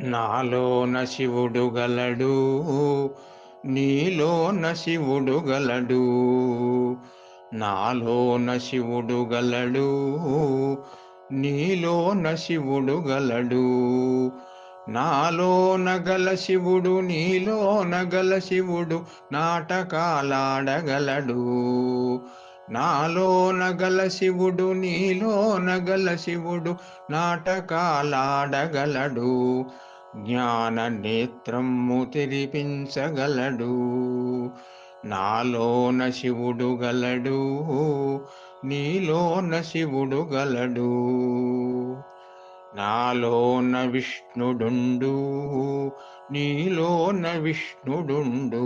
నాలోన శివుడు గలడు నీలోన శివుడు గలడు. నాలోన శివుడు గలడు నీలోన శివుడు గలడు. నాలోన గల శివుడు నీలోన గల శివుడు నాటకాలాడగలడు. నాలోన గల శివుడు నీలోన గల శివుడు నాటకాలాడగలడు. జ్ఞాన నేత్రము తెరిపించగలడు నాలోన శివుడు గలడు. నీలోన శివుడు గలడు. నాలోన విష్ణుడుండు. నీలోన విష్ణుడుండు.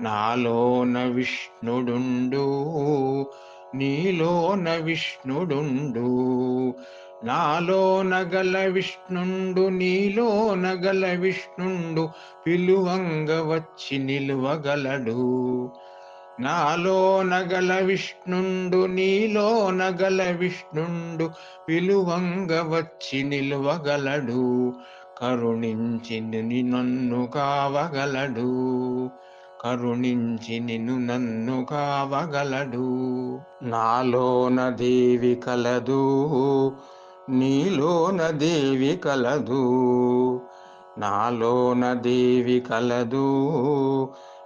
నాలోన విష్ణుడుండు. నీలోన విష్ణుడుండు. నాలో నగల విష్ణుండు నీలో నగల విష్ణుండు పిలువంగ వచ్చి నిలువగలడు. నాలో నగల విష్ణుండు నీలో నగల విష్ణుండు పిలువంగ వచ్చి నిలువగలడు. కరుణించి ని నన్ను కావగలడు. కరుణించి నిన్ను నన్ను కావగలడు. నాలోన దేవి కలదు. నీలోన దేవి కలదు నాలోన దేవి కలదు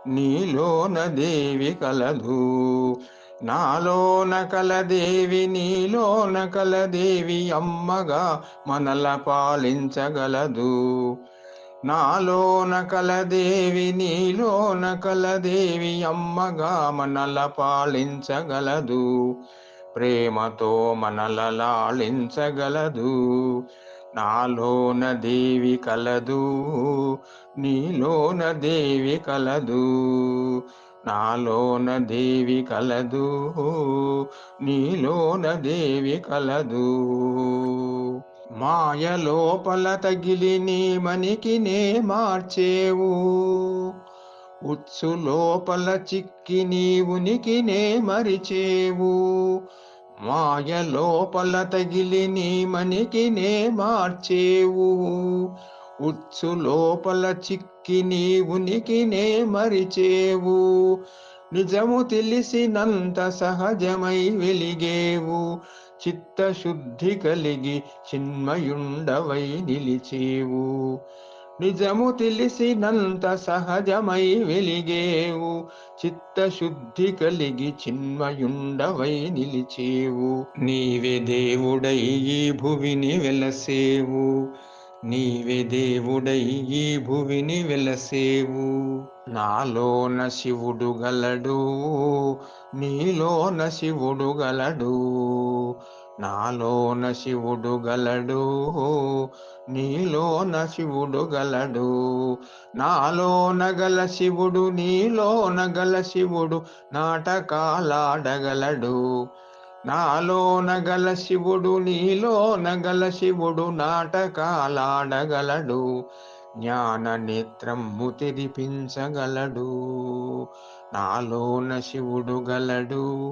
నీలోన దేవి కలదు నాలోన కలదేవి నీలోన కలదేవి అమ్మగా మనల పాలించగలదు. నాలోన కలదేవి నీలోన కలదేవి అమ్మగా మనల పాలించగలదు. ప్రేమతో మనల లాళించగలదు నాలోన దేవి కలదు నీలోన దేవి కలదు. నాలోన దేవి కలదు నీలోన దేవి కలదు. మాయ లోపల తగిలి నీ మనికి నే మార్చేవు. ఉత్సు లోపల చిక్కి నీ ఉనికి నే మరిచేవు. మాయ లోపల తగిలి నీ మనికి నే మార్చేవు. ఉత్సు లోపల చిక్కి నీ ఉనికి నే మరిచేవు. నిజము తెలిసినంత సహజమై వెలిగేవు. చిత్తశుద్ధి కలిగి చిన్మయుండవై నిలిచేవు. నిజము తెలిసినంత సహజమై వెలిగేవు. చిత్తశుద్ధి కలిగి చిన్మయుండవై నిలిచేవు. నీవే దేవుడై ఈ భువిని వెలసేవు. నీవే దేవుడై ఈ భువిని వెలసేవు. నాలోన శివుడు గలడు నీలోన శివుడు గలడు. నాలోన శివుడు గలడు నీలోన శివుడు గలడు. నాలోన గల శివుడు నీలోన గల శివుడు నాటకాలాడగలడు. నాలోన గల శివుడు నీలోన గల శివుడు నాటకాలాడగలడు. జ్ఞాన నేత్రం తెరిపించగలడు నాలోన శివుడు గలడు.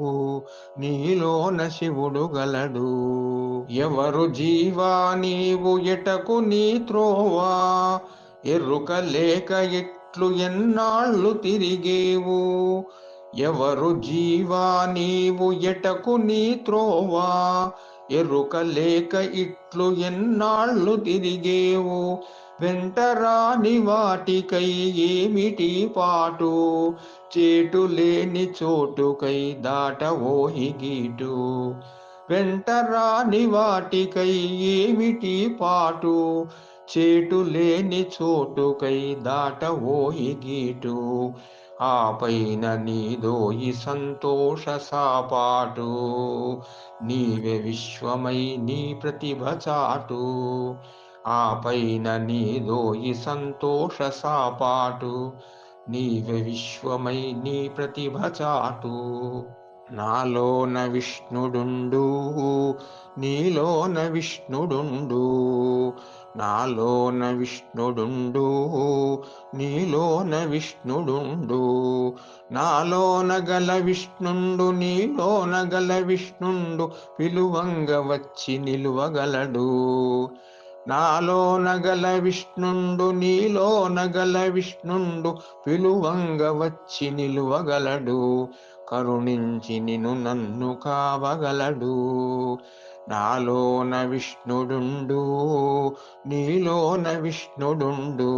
నీలోన శివుడు గలడు. ఎవరు జీవా నీవు ఎటకు నీ త్రోవా? ఎరుక లేక ఎట్లు ఎన్నాళ్ళు తిరిగేవు? ఎవరు జీవా నీవు ఎటకు నీ త్రోవా? ఎరుక లేక ఇట్లు ఎన్నాళ్ళు తిరిగేవు? వెంటరాని వాటికై ఏమిటి పాటు? చేటు లేని చోటుకై దాటవోయి గీటు. వెంటరాని వాటికై ఏమిటి పాటు? చేటు లేని చోటుకై ఓహి గీటు. ఆ పైన నీదోయి సంతోష సాపాటు. నీవే విశ్వమై నీ ప్రతిభ చాటు. ఆపైన నీదోయి సంతోష సాపాటు. నీవే విశ్వమై నీ ప్రతిభ చాటు. నాలోన విష్ణుడుండు నీలోన విష్ణుడుండు. నాలోన విష్ణుడుండు నీలోన విష్ణుడుండు. నాలోన గల విష్ణుండు నీలోన గల విష్ణుండు. పిలువంగ వచ్చి నిలువగలడు. నాలో నగల విష్ణుండు నీలో నగల విష్ణుండు పిలువంగ వచ్చి నిలువగలడు. కరుణించి నిను నన్ను కావగలడు. నాలోన విష్ణుడుండు నీలోన విష్ణుడుండు.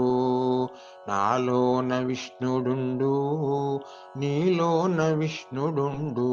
నాలోన విష్ణుడుండు నీలోన విష్ణుడుండు.